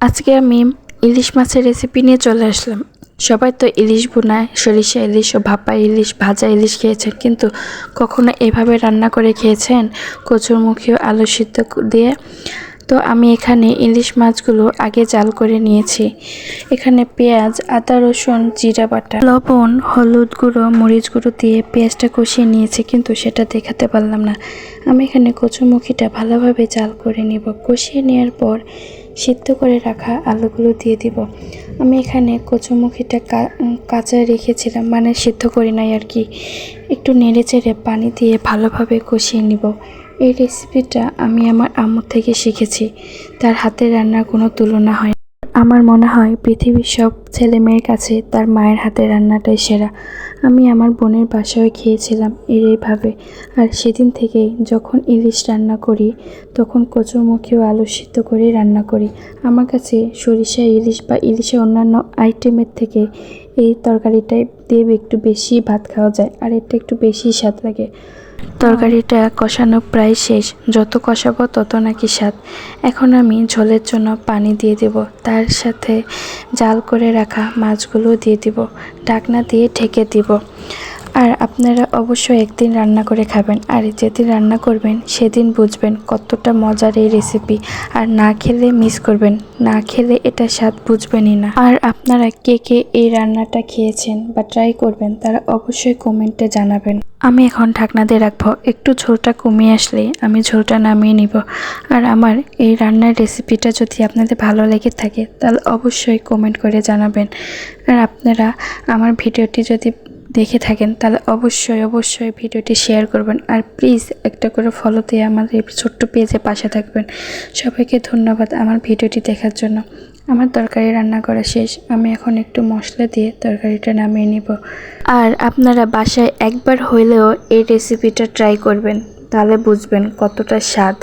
আজকে আমি ইলিশ মাছের রেসিপি নিয়ে চলে আসলাম। সবাই তো ইলিশ বোনায় সরিষা ইলিশ ও ভাপা ইলিশ, ভাজা ইলিশ খেয়েছেন, কিন্তু কখনো এভাবে রান্না করে খেয়েছেন? কচুরমুখী ও আলু সিদ্ধ দিয়ে? তো আমি এখানে ইলিশ মাছগুলো আগে জাল করে নিয়েছি। এখানে পেঁয়াজ, আদা, রসুন, জিরা, বাটা, লবণ, হলুদ গুঁড়ো, মরিচ গুঁড়ো দিয়ে পেঁয়াজটা কষিয়ে নিয়েছি, কিন্তু সেটা দেখাতে পারলাম না। আমি এখানে কচুমুখিটা ভালোভাবে জাল করে নিব। কষিয়ে নেওয়ার পর সিদ্ধ করে রাখা আলুগুলো দিয়ে দিব। আমি এখানে কচুমুখিটা কাঁচা রেখেছিলাম মানে সিদ্ধ করি নাই আর কি। একটু নেড়ে চেড়ে পানি দিয়ে ভালোভাবে কষিয়ে নিব। এই রেসিপিটা আমি আমার আম্মুর থেকে শিখেছি। তার হাতে রান্নার কোনো তুলনা হয়। আমার মনে হয় পৃথিবীর সব ছেলে মেয়ের কাছে তার মায়ের হাতের রান্নাটাই সেরা। আমি আমার বোনের বাসায় খেয়েছিলাম এর এইভাবে আর সেদিন থেকেই যখন ইলিশ রান্না করি, তখন কচুরমুখী ও আলু সিদ্ধ করে রান্না করি। আমার কাছে সরিষা, ইলিশ বা ইলিশের অন্যান্য আইটেমের থেকে এই তরকারিটাই দিয়ে একটু বেশি ভাত খাওয়া যায়, আর এটা একটু বেশি স্বাদ লাগে। তরকারিটা কষানো প্রায় শেষ। যত কষাবো তত নাকি স্বাদ। এখন আমি ঝোলের জন্য পানি দিয়ে দেব। তার সাথে জাল করে রাখা মাছগুলো দিয়ে দিব। ঢাকনা দিয়ে ঢেকে দিব। আর আপনারা অবশ্যই একদিন রান্না করে খাবেন, আর যেদিন রান্না করবেন সেদিন বুঝবেন কতটা মজার এই রেসিপি আর না খেলে মিস করবেন, না খেলে এটা স্বাদ বুঝবেনই না। আর আপনারা কে কে এই রান্নাটা খেয়েছেন বা ট্রাই করবেন তারা অবশ্যই কমেন্টে জানাবেন। আমি এখন ঢাকনা দিয়ে রাখব, একটু ঝোলটা কমিয়ে আসলে আমি ঝোলটা নামিয়ে নিব। আর আমার এই রান্নার রেসিপিটা যদি আপনাদের ভালো লেগে থাকে তাহলে অবশ্যই কমেন্ট করে জানাবেন। আর আপনারা আমার ভিডিওটি যদি দেখে থাকেন, তাহলে অবশ্যই অবশ্যই ভিডিওটি শেয়ার করবেন। আর প্লিজ একটা করে ফলো দিয়ে আমার এই ছোট্ট পেজে পাশে থাকবেন। সবাইকে ধন্যবাদ আমার ভিডিওটি দেখার জন্য। আমার তরকারি রান্না করা শেষ। আমি এখন একটু মশলা দিয়ে তরকারিটা নামিয়ে নিব। আর আপনারা বাসায় একবার হইলেও এই রেসিপিটা ট্রাই করবেন, তাহলে বুঝবেন কতটা স্বাদ।